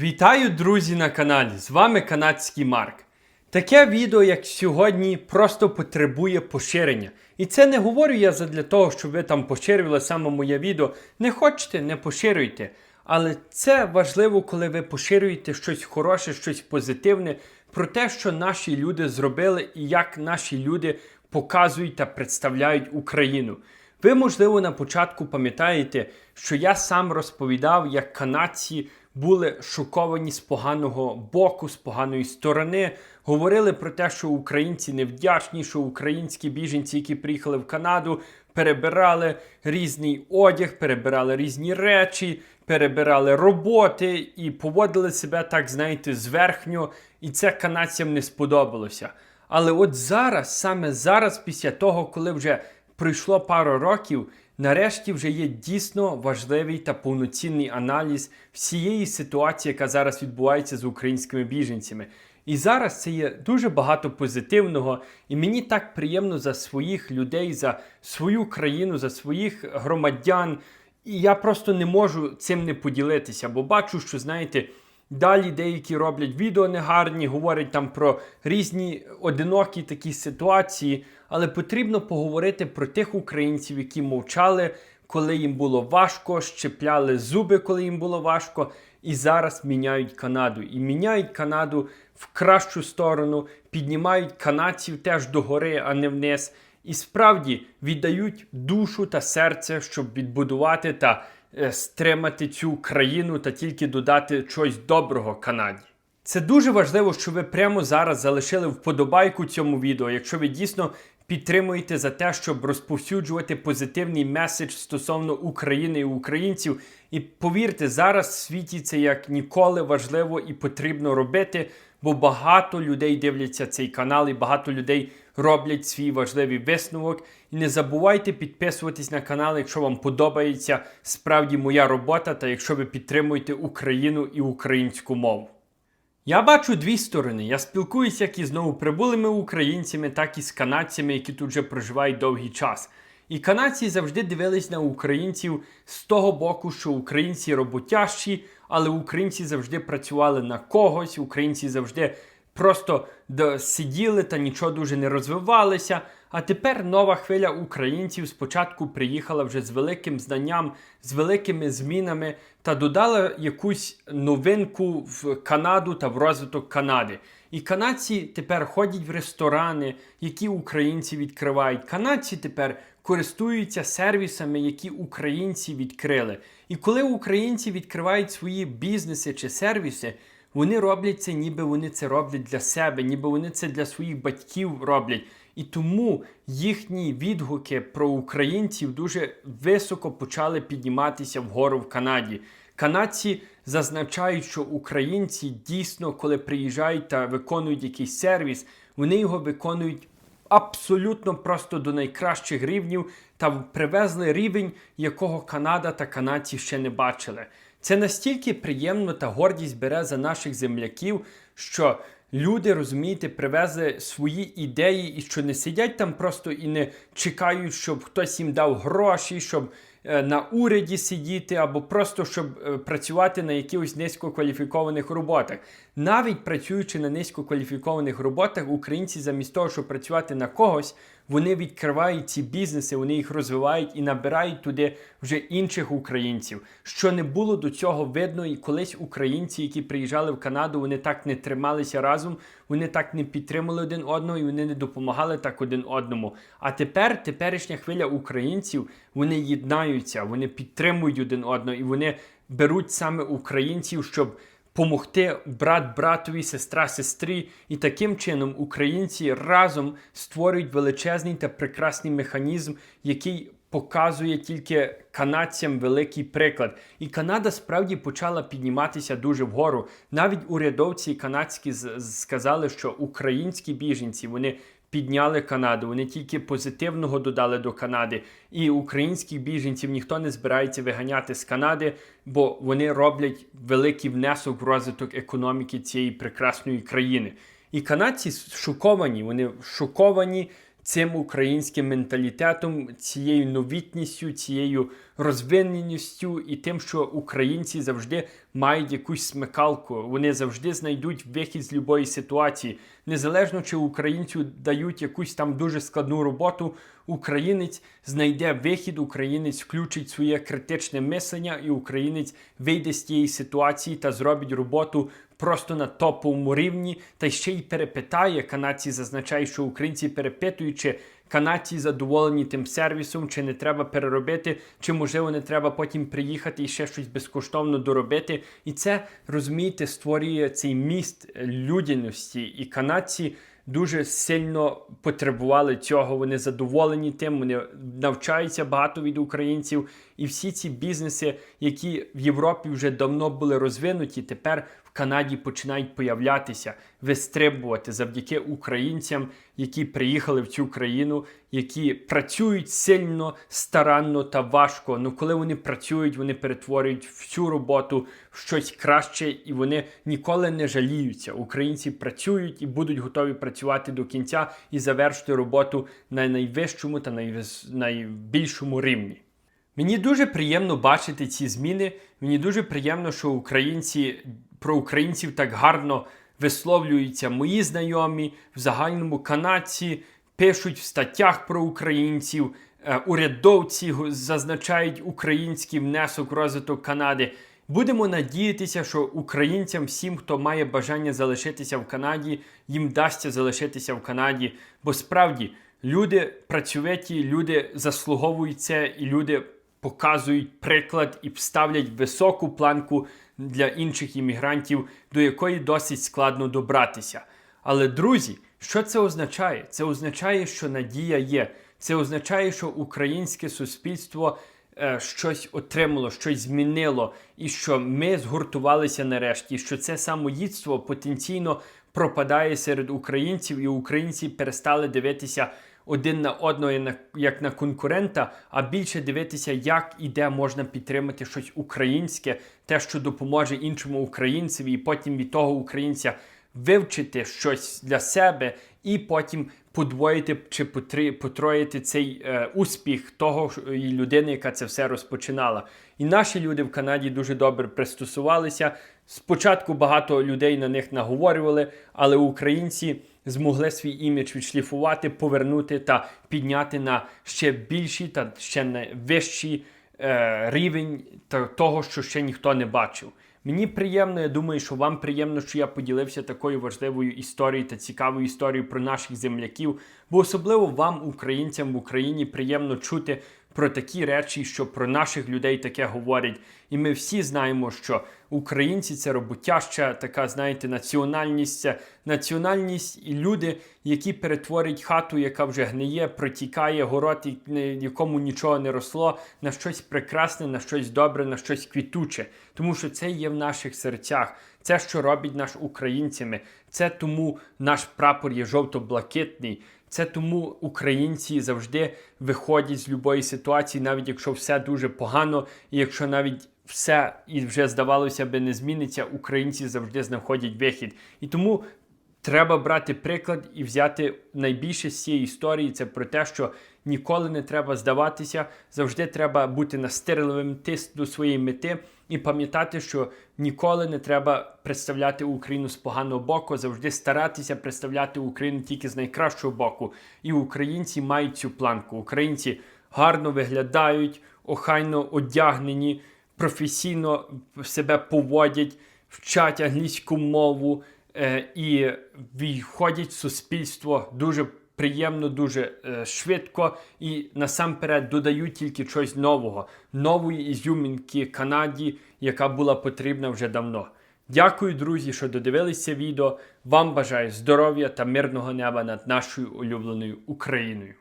Вітаю, друзі, на каналі! З вами канадський Марк. Таке відео, як сьогодні, просто потребує поширення. І це не говорю я для того, щоб ви там поширювали саме моє відео. Не хочете, не поширюйте. Але це важливо, коли ви поширюєте щось хороше, щось позитивне про те, що наші люди зробили і як наші люди показують та представляють Україну. Ви, можливо, на початку пам'ятаєте, що я сам розповідав, як канадці були шоковані з поганого боку, з поганої сторони. Говорили про те, що українці невдячні, що українські біженці, які приїхали в Канаду, перебирали різний одяг, перебирали різні речі, перебирали роботи і поводили себе так, знаєте, зверхньо. І це канадцям не сподобалося. Але от зараз, саме зараз, після того, коли вже пройшло пару років, нарешті вже є дійсно важливий та повноцінний аналіз всієї ситуації, яка зараз відбувається з українськими біженцями. І зараз це є дуже багато позитивного, і мені так приємно за своїх людей, за свою країну, за своїх громадян. І я просто не можу цим не поділитися, бо бачу, що знаєте. Далі деякі роблять відео негарні, говорять там про різні одинокі такі ситуації, але потрібно поговорити про тих українців, які мовчали, коли їм було важко, щепляли зуби, коли їм було важко, і зараз міняють Канаду. І міняють Канаду в кращу сторону, піднімають канадців теж догори, а не вниз. І справді віддають душу та серце, щоб відбудувати та стримати цю країну та тільки додати чогось доброго Канаді. Це дуже важливо, що ви прямо зараз залишили вподобайку цьому відео, якщо ви дійсно підтримуєте за те, щоб розповсюджувати позитивний меседж стосовно України і українців. І повірте, зараз в світі це як ніколи важливо і потрібно робити, бо багато людей дивляться цей канал і багато людей роблять свій важливий висновок. І не забувайте підписуватись на канал, якщо вам подобається справді моя робота, та якщо ви підтримуєте Україну і українську мову. Я бачу дві сторони. Я спілкуюся як із новоприбулими українцями, так і з канадцями, які тут вже проживають довгий час. І канадці завжди дивились на українців з того боку, що українці роботящі, але українці завжди працювали на когось, українці завжди просто сиділи та нічого дуже не розвивалися. А тепер нова хвиля українців спочатку приїхала вже з великим знанням, з великими змінами та додала якусь новинку в Канаду та в розвиток Канади. І канадці тепер ходять в ресторани, які українці відкривають. Канадці тепер користуються сервісами, які українці відкрили. І коли українці відкривають свої бізнеси чи сервіси, вони роблять це, ніби вони це роблять для себе, ніби вони це для своїх батьків роблять. І тому їхні відгуки про українців дуже високо почали підніматися вгору в Канаді. Канадці зазначають, що українці дійсно, коли приїжджають та виконують якийсь сервіс, вони його виконують абсолютно просто до найкращих рівнів та привезли рівень, якого Канада та канадці ще не бачили. Це настільки приємно та гордість бере за наших земляків, що люди, розумієте, привезли свої ідеї і що не сидять там просто і не чекають, щоб хтось їм дав гроші, щоб е, на уряді сидіти, або просто щоб е, працювати на якихось низькокваліфікованих роботах. Навіть працюючи на низькокваліфікованих роботах, українці замість того, щоб працювати на когось, вони відкривають ці бізнеси, вони їх розвивають і набирають туди вже інших українців. Що не було до цього видно, і колись українці, які приїжджали в Канаду, вони так не трималися разом, вони так не підтримали один одного і вони не допомагали так один одному. А тепер теперішня хвиля українців вони єднаються, вони підтримують один одного і вони беруть саме українців, щоб помогти брат братові, сестра сестрі, і таким чином українці разом створюють величезний та прекрасний механізм, який показує тільки канадцям великий приклад. І Канада справді почала підніматися дуже вгору. Навіть урядовці канадські сказали, що українські біженці вони підняли Канаду. Вони тільки позитивного додали до Канади. І українських біженців ніхто не збирається виганяти з Канади, бо вони роблять великий внесок в розвиток економіки цієї прекрасної країни. І канадці шоковані, вони шоковані цим українським менталітетом, цією новітністю, цією розвиненістю і тим, що українці завжди мають якусь смикалку. Вони завжди знайдуть вихід з будь-якої ситуації. Незалежно чи українцю дають якусь там дуже складну роботу, українець знайде вихід, українець включить своє критичне мислення, і українець вийде з тієї ситуації та зробить роботу просто на топовому рівні, та ще й перепитає. Канадці зазначає, що українці перепитуючи. чи канадці задоволені тим сервісом, чи не треба переробити, чи можливо не треба потім приїхати і ще щось безкоштовно доробити. І це розумієте, створює цей міст людяності, і канадці. Дуже сильно потребували цього. Вони задоволені тим. Вони навчаються багато від українців. І всі ці бізнеси, які в Європі вже давно були розвинуті, тепер в Канаді починають появлятися, вистрибувати завдяки українцям, які приїхали в цю країну, які працюють сильно, старанно та важко. Ну коли вони працюють, вони перетворюють всю роботу в щось краще, і вони ніколи не жаліються. Українці працюють і будуть готові працювати до кінця і завершити роботу на найвищому та найбільшому рівні. Мені дуже приємно бачити ці зміни. Мені дуже приємно, що українці про українців так гарно висловлюються. Мої знайомі в загальному канадці пишуть в статтях про українців. е, Урядовці зазначають український внесок розвиток Канади. Будемо надіятися, що українцям, всім, хто має бажання залишитися в Канаді, їм вдасться залишитися в Канаді. Бо справді люди працьовиті, люди заслуговують це, і люди показують приклад і ставлять високу планку для інших іммігрантів, до якої досить складно добратися. Але друзі, що це означає? Це означає, що надія є. Це означає, що українське суспільство щось отримало, щось змінило, і що ми згуртувалися нарешті, що це самоїдство потенційно пропадає серед українців, і українці перестали дивитися один на одного як на конкурента, а більше дивитися, як і де можна підтримати щось українське, те, що допоможе іншому українцеві, і потім від того українця вивчити щось для себе, і потім подвоїти чи потроїти цей е, успіх того і людини, яка це все розпочинала. І наші люди в Канаді дуже добре пристосувалися. Спочатку багато людей на них наговорювали, але українці змогли свій імідж відшліфувати, повернути та підняти на ще більший та ще на вищий е, рівень того, що ще ніхто не бачив. Мені приємно, я думаю, що вам приємно, що я поділився такою важливою історією та цікавою історією про наших земляків. Бо особливо вам, українцям в Україні, приємно чути про такі речі, що про наших людей таке говорять. І ми всі знаємо, що українці це роботяща, така, знаєте, національність, національність і люди, які перетворять хату, яка вже гниє, протікає, город, якому нічого не росло, на щось прекрасне, на щось добре, на щось квітуче. Тому що це є в наших серцях. Це, що робить нас українцями. Це тому наш прапор є жовто-блакитний. Це тому українці завжди виходять з будь-якої ситуації, навіть якщо все дуже погано, і якщо навіть все і вже здавалося би не зміниться, українці завжди знаходять вихід. І тому треба брати приклад і взяти найбільше з цієї історії. Це про те, що ніколи не треба здаватися, завжди треба бути настирливим, тиск до своєї мети і пам'ятати, що ніколи не треба представляти Україну з поганого боку, завжди старатися представляти Україну тільки з найкращого боку. І українці мають цю планку. Українці гарно виглядають, охайно одягнені, професійно себе поводять, вчать англійську мову е, і входять в суспільство дуже приємно, дуже е, швидко і насамперед додають тільки щось нового, нової ізюмінки Канаді, яка була потрібна вже давно. Дякую, друзі, що додивилися відео. Вам бажаю здоров'я та мирного неба над нашою улюбленою Україною.